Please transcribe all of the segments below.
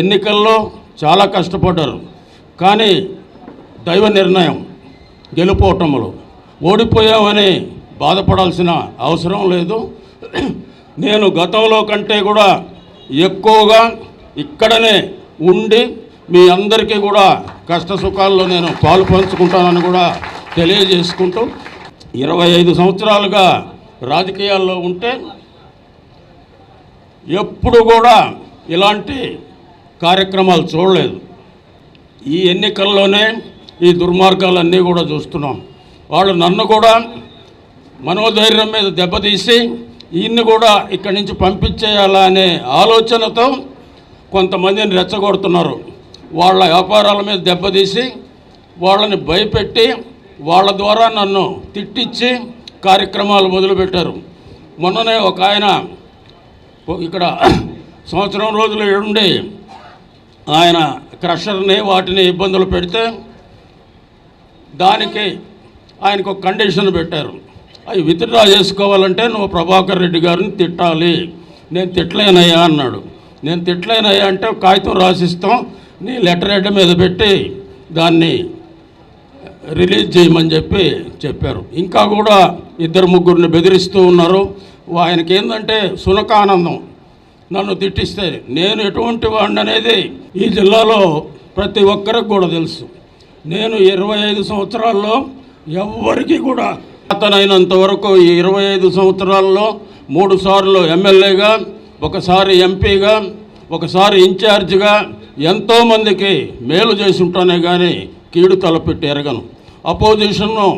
ఎన్నికల్లో చాలా కష్టపడ్డారు. కానీ దైవ నిర్ణయం గెలుపోవటములు ఓడిపోయామని బాధపడాల్సిన అవసరం లేదు. నేను గతంలో కంటే కూడా ఎక్కువగా ఇక్కడనే ఉండి మీ అందరికీ కూడా కష్ట సుఖాల్లో నేను పాలు పంచుకుంటానని కూడా తెలియజేసుకుంటూ ఇరవై ఐదు సంవత్సరాలుగా రాజకీయాల్లో ఉంటే ఎప్పుడు కూడా ఇలాంటి కార్యక్రమాలు చూడలేదు. ఈ ఎన్నికల్లోనే ఈ దుర్మార్గాలన్నీ కూడా చూస్తున్నాం. వాళ్ళు నన్ను కూడా మనోధైర్యం మీద దెబ్బతీసి ఈయన్ని కూడా ఇక్కడి నుంచి పంపించేయాలా అనే ఆలోచనతో కొంతమందిని రెచ్చగొడుతున్నారు. వాళ్ళ వ్యాపారాల మీద దెబ్బతీసి వాళ్ళని భయపెట్టి వాళ్ళ ద్వారా నన్ను తిట్టించి కార్యక్రమాలు మొదలుపెట్టారు. మొన్ననే ఒక ఆయన ఇక్కడ సంవత్సరం రోజులు ఉండి ఆయన క్రషర్ని వాటిని ఇబ్బందులు పెడితే దానికి ఆయనకు ఒక కండిషన్ పెట్టారు. అవి విత్డ్రా చేసుకోవాలంటే నువ్వు ప్రభాకర్ రెడ్డి గారిని తిట్టాలి. నేను తిట్టలేనయ్యా అన్నాడు. నేను తిట్టలేనయ్యా అంటే కాగితం రాసిస్తాం నీ లెటర్ హెడ్ మీద పెట్టి దాన్ని రిలీజ్ చేయమని చెప్పి చెప్పారు. ఇంకా కూడా ఇద్దరు ముగ్గురిని బెదిరిస్తూ ఉన్నారు. ఆయనకి ఏంటంటే సునకానందం. నన్ను తిట్టిస్తే నేను ఎటువంటి వాడిని అనేది ఈ జిల్లాలో ప్రతి ఒక్కరికి కూడా తెలుసు. నేను ఇరవై ఐదు సంవత్సరాల్లో ఎవ్వరికి కూడా అతనైనంత వరకు ఈ ఇరవై ఐదు సంవత్సరాల్లో మూడు సార్లు ఎమ్మెల్యేగా ఒకసారి ఎంపీగా ఒకసారి ఇన్ఛార్జిగా ఎంతోమందికి మేలు చేసి ఉంటానే కానీ కీడు తలపెట్టి ఎరగను. అపోజిషన్ను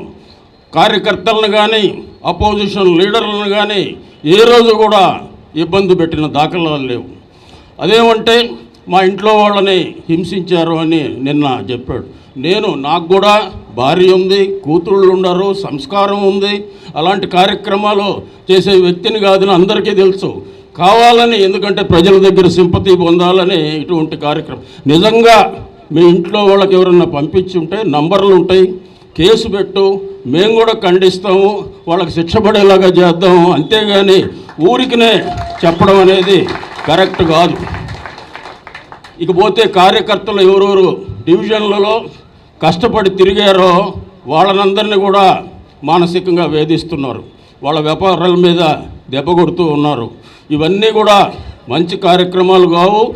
కార్యకర్తలను కానీ అపోజిషన్ లీడర్లను కానీ ఏ రోజు కూడా ఇబ్బంది పెట్టిన దాఖలాలు లేవు. అదేమంటే మా ఇంట్లో వాళ్ళని హింసించారు అని నిన్న చెప్పాడు. నేను నాకు కూడా భార్య ఉంది కూతుళ్ళు ఉండరు సంస్కారం ఉంది. అలాంటి కార్యక్రమాలు చేసే వ్యక్తిని కాదని అందరికీ తెలుసు. కావాలని ఎందుకంటే ప్రజల దగ్గర సింపతి పొందాలని ఇటువంటి కార్యక్రమం. నిజంగా మీ ఇంట్లో వాళ్ళకి ఎవరన్నా పంపించి ఉంటే నంబర్లు ఉంటాయి. కేసు పెట్టు మేము కూడా ఖండిస్తాము వాళ్ళకి శిక్ష పడేలాగా చేద్దాము అంతేగాని ఊరికినే చెప్పడం అనేది కరెక్ట్ కాదు. ఇకపోతే కార్యకర్తలు ఎవరెవరు డివిజన్లలో కష్టపడి తిరిగారో వాళ్ళనందరినీ కూడా మానసికంగా వేధిస్తున్నారు. వాళ్ళ వ్యాపారాల మీద దెబ్బ కొడుతూ ఉన్నారు. ఇవన్నీ కూడా మంచి కార్యక్రమాలు కావు.